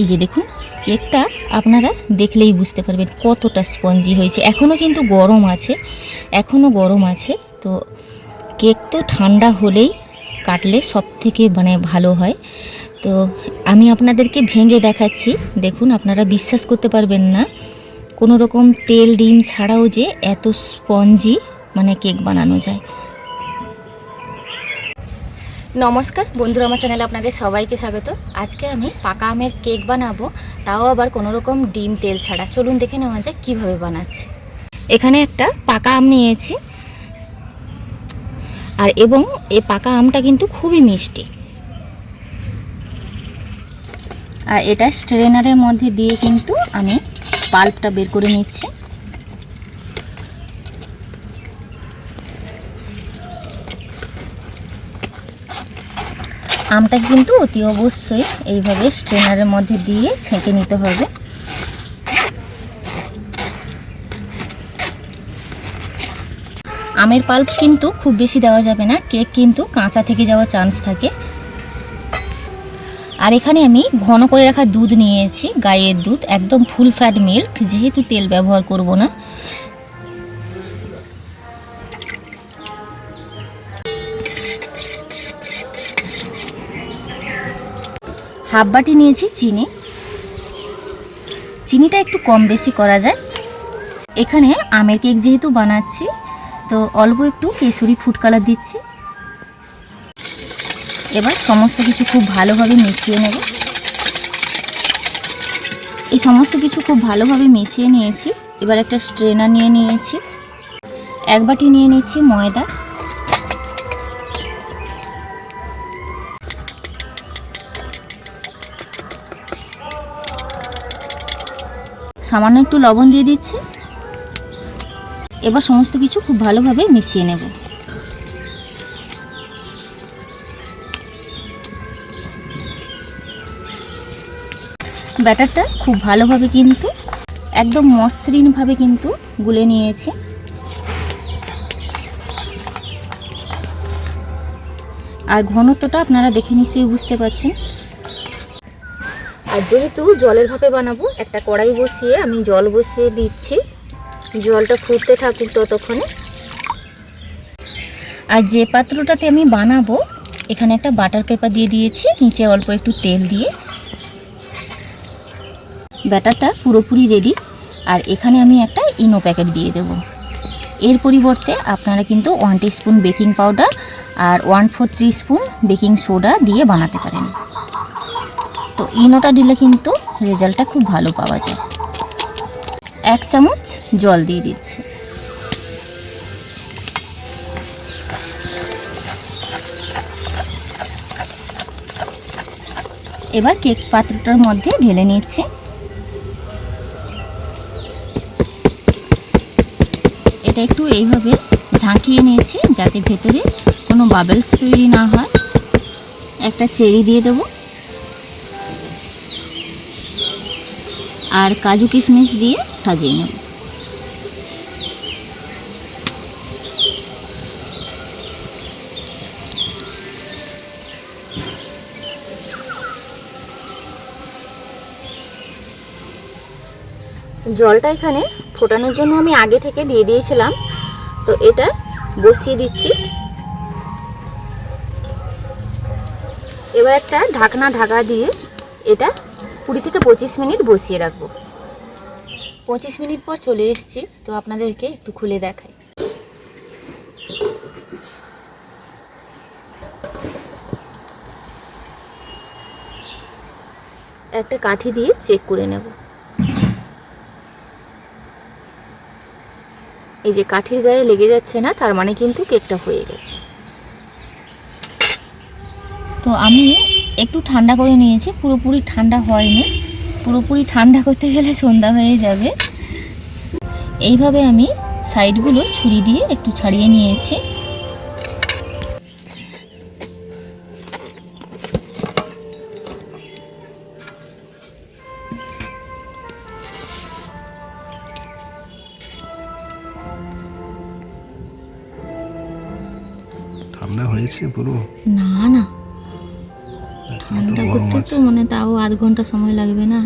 এই যে দেখুন, কেকটা আপনারা দেখলেই বুঝতে পারবেন কতটা স্পঞ্জি হয়েছে। এখনও কিন্তু গরম আছে এখনও গরম আছে। তো কেক তো ঠান্ডা হলেই কাটলে সব থেকে মানে ভালো হয়। তো আমি আপনাদেরকে ভেঙে দেখাচ্ছি। দেখুন, আপনারা বিশ্বাস করতে পারবেন না, কোনো রকম তেল, ডিম ছাড়াও যে এত স্পঞ্জি মানে কেক বানানো যায়। নমস্কার, বন্ধুরা, আমার চ্যানেলে আপনাদের সবাইকে স্বাগত। আজকে আমি পাকা আমের কেক বানাবো, তাও আবার কোনো রকম ডিম, তেল ছাড়া। চলুন দেখে নেওয়া যাক কীভাবে বানাচ্ছে। এখানে একটা পাকা আম নিয়েছি। আর এবং এই পাকা আমটা কিন্তু খুবই মিষ্টি। আর এটা স্ট্রেনারের মধ্যে দিয়ে কিন্তু আমি পাল্পটা বের করে নিচ্ছি। আমটা কিন্তু অতি অবশ্যই এইভাবে স্ট্রেনারের মধ্যে দিয়ে ছেঁকে নিতে হবে। আমের পাল্প কিন্তু খুব বেশি দেওয়া যাবে না, কেক কিন্তু কাঁচা থেকে যাওয়ার চান্স থাকে। আর এখানে আমি ঘন করে রাখা দুধ নিয়েছি গাইয়ের দুধ, একদম ফুল ফ্যাট মিল্ক, যেহেতু তেল ব্যবহার করব না। হাফ বাটি নিয়েছি চিনি। চিনিটা একটু কম বেশি করা যায়। এখানে আমের কেক যেহেতু বানাচ্ছি, তো অল্প একটু কেশরি ফুড কালার দিচ্ছি। এবার সমস্ত কিছু খুব ভালোভাবে মিশিয়ে নেব। এই সমস্ত কিছু খুব ভালোভাবে মিশিয়ে নিয়েছি। এবার একটা স্ট্রেনার নিয়ে নিয়েছি। এক বাটি নিয়ে নিচ্ছি ময়দা। সামান্য একটু লবণ দিয়ে দিচ্ছি। এবার সমস্ত কিছু খুব ভালোভাবে মিশিয়ে নেব। ব্যাটারটা খুব ভালোভাবে কিন্তু, একদম মসৃণভাবে কিন্তু গুলে নিয়েছে। আর ঘনত্বটা আপনারা দেখে নিশ্চয়ই বুঝতে পারছেন। আর যেহেতু জলের ভাপে বানাবো, একটা কড়াই বসিয়ে আমি জল বসিয়ে দিচ্ছি। জলটা ফুটতে থাকুক ততক্ষণে। আর যে পাত্রটাতে আমি বানাবো, এখানে একটা বাটার পেপার দিয়ে দিয়েছি, নিচে অল্প একটু তেল দিয়ে। ব্যাটারটা পুরোপুরি রেডি আর এখানে আমি একটা ইনো প্যাকেট দিয়ে দেব। এর পরিবর্তে আপনারা কিন্তু ওয়ান স্পুন বেকিং পাউডার আর one four three spoon baking soda দিয়ে বানাতে পারেন। তো ইনোটা দিলে কিন্তু রেজাল্টটা খুব ভালো পাওয়া যায়। এক চামচ জল দিয়ে দিচ্ছি। এবার কেক পাত্রটার মধ্যে ঢেলে নিচ্ছি। এটা একটু এইভাবে ঝাঁকিয়ে নিয়েছি যাতে ভেতরে কোনো বাবেলস তৈরি না হয়। একটা চেরি দিয়ে দেবো। আর কাজু কিশমিশ দিয়ে সাজিয়ে নেব। জলটা এখানে ফোটানোর জন্য আমি আগে থেকে দিয়ে দিয়েছিলাম। তো এটা বসিয়ে দিচ্ছি। এবার একটা ঢাকনা ঢাকা দিয়ে এটা কুড়ি থেকে পঁচিশ মিনিট বসিয়ে রাখব। পঁচিশ মিনিট পর চলে এসেছি, তো আপনাদেরকে একটু খুলে দেখাই। একটা কাঠি দিয়ে চেক করে নেব। এই যে কাঠির গায়ে লেগে যাচ্ছে না, তার মানে কিন্তু কেকটা হয়ে গেছে। তো আমি একটু ঠান্ডা করে নিয়েছি পুরোপুরি ঠান্ডা হয়নি। পুরোপুরি ঠান্ডা করতে গেলে সন্ধ্যা হয়ে যাবে। এইভাবে আমি সাইডগুলো ছুরি দিয়ে একটু ছাড়িয়ে নিয়েছি। ঠান্ডা হয়েছে পুরো? না না। ঠান্ডা করতে তো মানে তাও আধ ঘণ্টা সময় লাগবে না।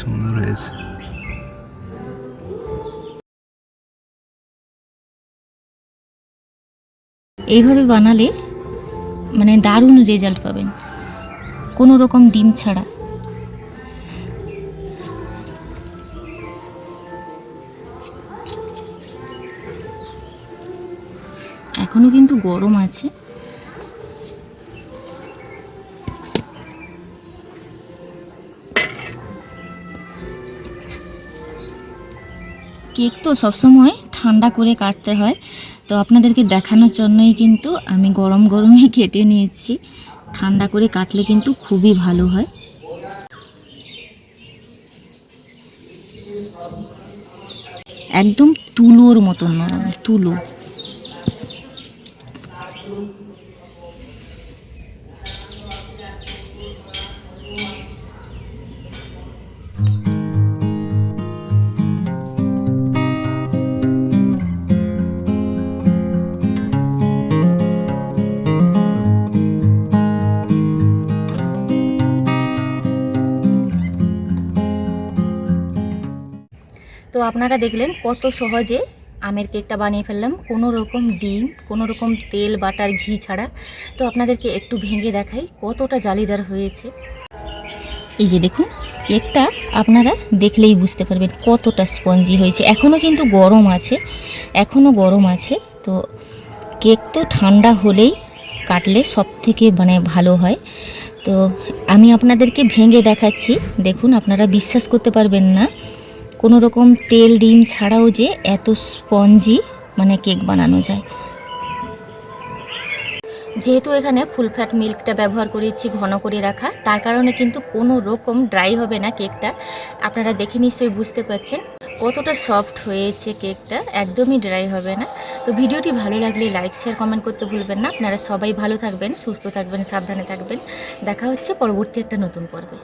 সুন্দর হয়েছে। এইভাবে বানালে মানে দারুণ রেজাল্ট পাবেন। কোনো রকম ডিম ছাড়া। এখনও কিন্তু গরম আছে। কেক তো সবসময় ঠান্ডা করে কাটতে হয়। তো আপনাদেরকে দেখানোর জন্যই কিন্তু আমি গরম গরমই কেটে নিয়েছি। ঠান্ডা করে কাটলে কিন্তু খুবই ভালো হয়। একদম তুলোর মতন নরম তুলো। তো আপনারা দেখলেন কত সহজে আমের কেকটা বানিয়ে ফেললাম। কোনো রকম ডিম, কোনো রকম তেল, বাটার, ঘি ছাড়া। তো আপনাদেরকে একটু ভেঙে দেখাই কতটা জালিদার হয়েছে। এই যে দেখুন, কেকটা আপনারা দেখলেই বুঝতে পারবেন কতটা স্পঞ্জি হয়েছে। এখনও কিন্তু গরম আছে এখনও গরম আছে। তো কেক তো ঠান্ডা হলেই কাটলে সব থেকে মানে ভালো হয়। তো আমি আপনাদেরকে ভেঙে দেখাচ্ছি। দেখুন, আপনারা বিশ্বাস করতে পারবেন না। কোনো রকম তেল, ডিম ছাড়াও যে এত স্পঞ্জি মানে কেক বানানো যায়। যেহেতু এখানে ফুল ফ্যাট মিল্কটা ব্যবহার করেছি, ঘন করে রাখা, তার কারণে কিন্তু কোনো রকম ড্রাই হবে না কেকটা। আপনারা দেখে নিশ্চয়ই বুঝতে পারছেন কতটা সফট হয়েছে কেকটা, একদমই ড্রাই হবে না। তো ভিডিওটি ভালো লাগলে লাইক শেয়ার কমেন্ট করতে ভুলবেন না। আপনারা সবাই ভালো থাকবেন, সুস্থ থাকবেন, সাবধানে থাকবেন। দেখা হচ্ছে পরবর্তী একটা নতুন পর্বে।